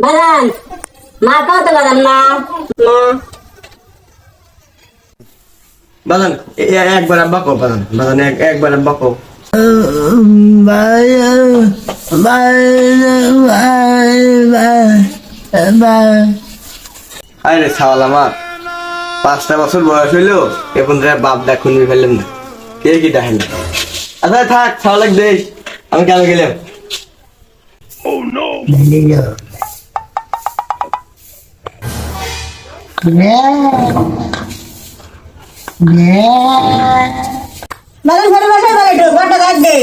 বাগান মা কত বাগান মা? মা। এ- একবার আব্বা কো বাজান। এক- একবার আব্বা কো আরে ছাওয়াল আমার পাঁচটা বছর বয়স হইল এখন বাপ ডাক শুনবি ফেললাম না। কে কি ডাকেন আচ্ছা থাক ছাওয়ালাক দেশ আমি কাল গেলাম। বাগান ঘরে বসে বলে একটু ঘরটা গাছ দে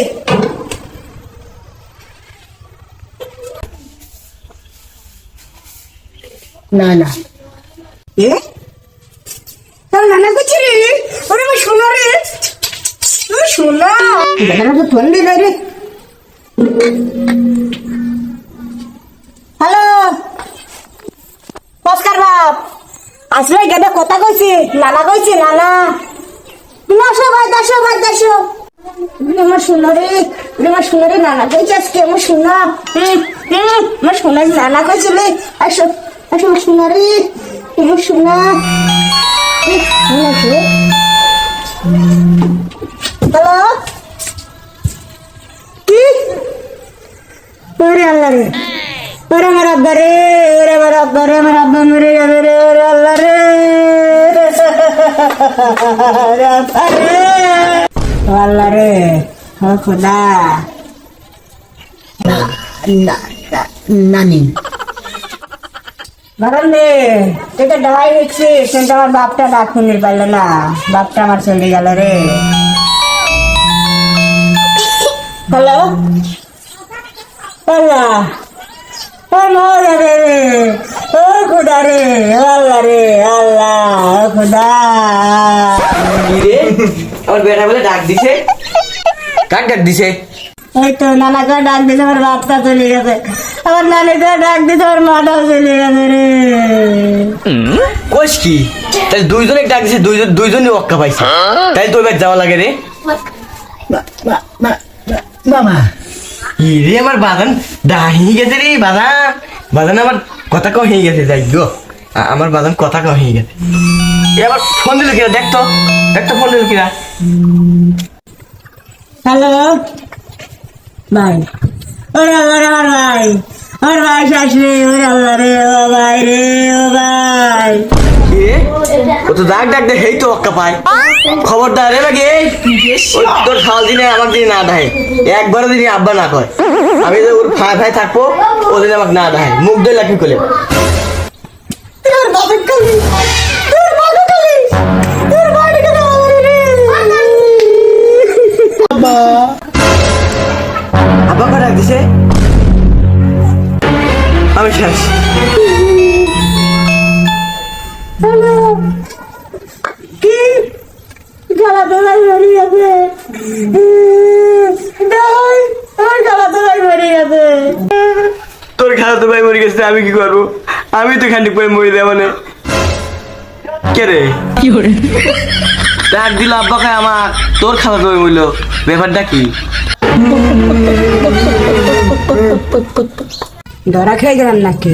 না না। এ? তোর নানা করছি রে ওরে আমার সোনা রে। সোনা? দেখা তো ফোন দিল রে হ্যালো নমস্কার বাপ আসলে গেদে কথা কইছি নানা কইছি, নানা। তুমি আসো ভাই, দাসো ভাই, দাসো। আমার সোনা রে আমার সোনা রে, নানা কইছি আজকে, আমার সোনা। আমার সোনা নানা কইছিলে আসো আসো, আমার সোনা রে তোমার সোনা? হ্যালো? কি? ওরে আল্লাহ রে। ওরে আমার আব্বা রে, ওরে আমার আব্বা রে, আমার আব্বা মরে যাবে রে, ওরে আল্লাহ। রে রে আল্লাহ রে খোদা নানি। বাগান রে তুই তো কিন্তু আমার বাপটা ডাক শুনতে পারল না। বাপটা আমার চলে গেল রে। হ্যালো? আল্লাহ ও মরে রে। ও খুদা রে, আল্লাহ রে, আল্লাহ ও খুদা কি রে আমার বেটা বলে ডাক দিছে। কাক ডাক দিছে? এই তো নানাকে ডাক দিতে আমার বাপটা চলে গেছে। আমার নানিকে ডাক দিতে আমার মাটাও চলে গেছে রে। কোষ কি? তাহলে দুইজনে ডাক দিছে দুইজন দুইজনই অক্কা পাইছে। তাই তো এবার যাওয়া লাগে রে। বাবা ই রে আমার বাগান ডাহি গেছে রে বাগান বাগান আমার কথা কও হয়ে গেছে যাই গো। আমার বাগান কথা হয়ে গেছে। এ আবার ফোন দিল কিনা দেখতো দেখতো ফোন দিল কিনা হ্যালো? ভাই। ওরে আমার ভাই। আমার ভাই শাশুড়ি। ওরে ও ভাই রে ও ভাই। ও তো ডাক ডাক হেই তো অক্কা পায়। খবরদার রে বাকি এই। ওই তোর খাওয়াল দিনে আমার দিনে না ডাহে একবারও দিনে আব্বা না কয় আমি যে ওর ভাই ভাই থাকব ওদিন আমাকে না ডাহে মুখ দিয়ে লাফি করলে আমি শেষ। কি? গলা দোলাই আমার গলা তোর খালা তো ভাই মরে গেছে আমি কি করব? আমি তো খানিক পরে মরে দেবো না। কে রে? কি ডাক দিল আব্বা খায় আমার। তোর খালা তো মরলো? ব্যাপারটা কি? ধরা খেয়ে গেলাম নাকি?